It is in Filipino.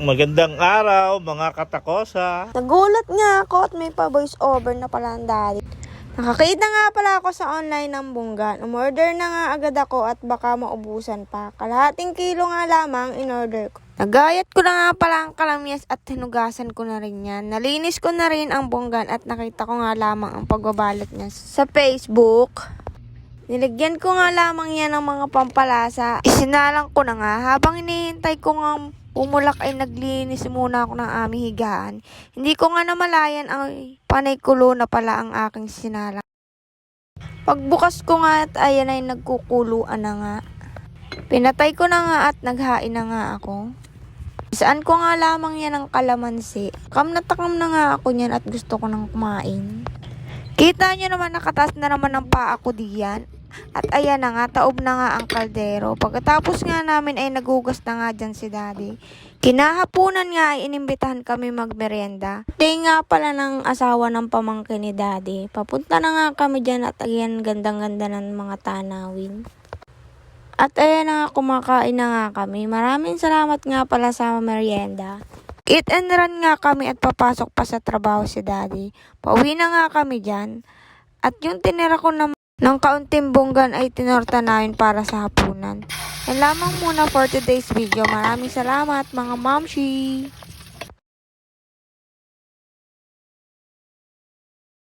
Magandang araw mga katakosa. Nagulat nga ako at may pa-voice over na pala ang daddy. Nakakita nga pala ako sa online ng bunggan. Umorder na nga agad ako at baka maubusan pa. Kalahating kilo nga lamang in-order ko. Nagayat ko na nga pala ang kalamyas at hinugasan ko na rin yan. Nalinis ko na rin ang bunggan at nakita ko nga lamang ang pagbabalot niya sa Facebook. Nilagyan ko nga lamang yan ng mga pampalasa. Isinalang ko na nga habang hinihintay ko nga umulak ay naglinis muna ako ng aming higaan. Hindi ko nga namalayan ay panay kulo na pala ang aking sinalang. Pagbukas ko nga at ayan ay nagkukuluan na nga. Pinatay ko na nga at naghain na nga ako. Saan ko nga lamang yan ang kalamansi. Kam na takam na nga ako niyan at gusto ko nang kumain. Kita nyo naman nakatas na naman ang paa ko diyan. At ayan na nga, taob na nga ang kaldero. Pagkatapos nga namin ay nagugas na nga dyan si daddy. Kinahapunan nga ay inimbitahan kami magmerienda. Day nga pala ng asawa ng pamangkin ni daddy. Papunta na nga kami dyan at ayan gandang-ganda ng mga tanawin. At ayan na nga, kumakain na nga kami. Maraming salamat nga pala sa merienda. Eat and run nga kami at papasok pa sa trabaho si daddy. Pauwi na nga kami dyan. At yung tinira ko na ng kaunting bunggan ay tinorta namin para sa hapunan. Yan lamang muna for today's video. Maraming salamat mga mamshi!